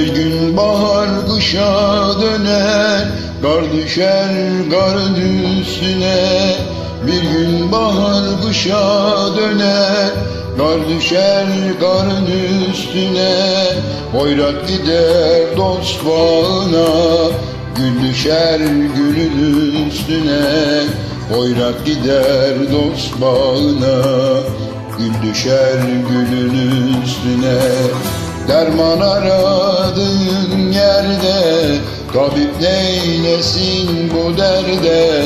Bir gün bahar kışa döner Kar düşer karın üstüne Bir gün bahar kışa döner Kar düşer karın üstüne Boyrat gider dost bağına Gül düşer gülün üstüne. Boyrat gider dost bağına Gül düşer gülün üstüne. Derman arar aradığın yerde Tabip neylesin bu derde?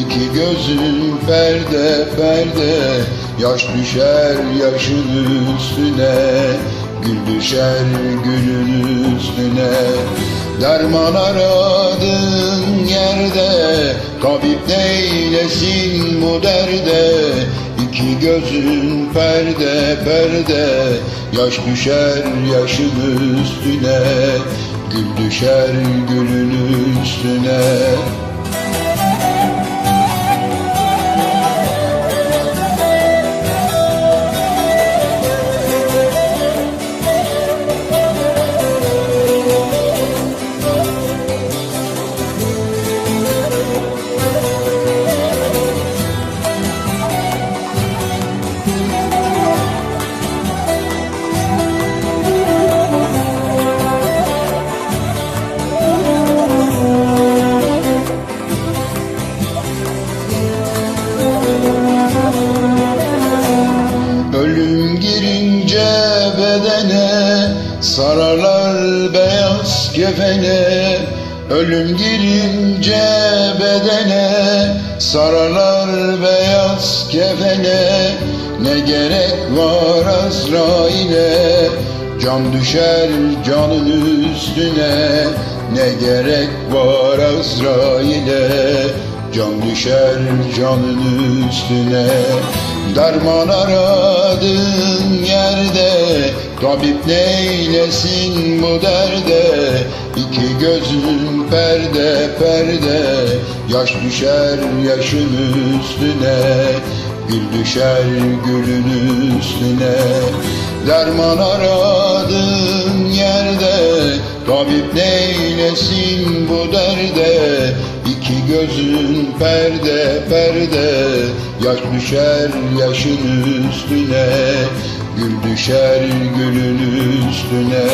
İki gözün perde perde. Yaş düşer yaşın üstüne. Gül düşer gülün üstüne. Derman aradığın yerde. Tabip neylesin bu derde İki gözün perde perde Yaş düşer yaşın üstüne Gül düşer gülün üstüne Sararlar beyaz kefene Ölüm girince bedene. Sararlar beyaz kefene Ne gerek var Azrail'e? Can düşer canın üstüne Ne gerek var Azrail'e? Can düşer canın üstüne Derman aradığın yerde Tabip neylesin bu derde? İki gözün perde perde Yaş düşer yaşın üstüne Gül düşer gülün üstüne. Derman aradığın yerde Tabip neylesin İki gözün perde perde Yaş düşer yaşın üstüne Gül düşer gülün üstüne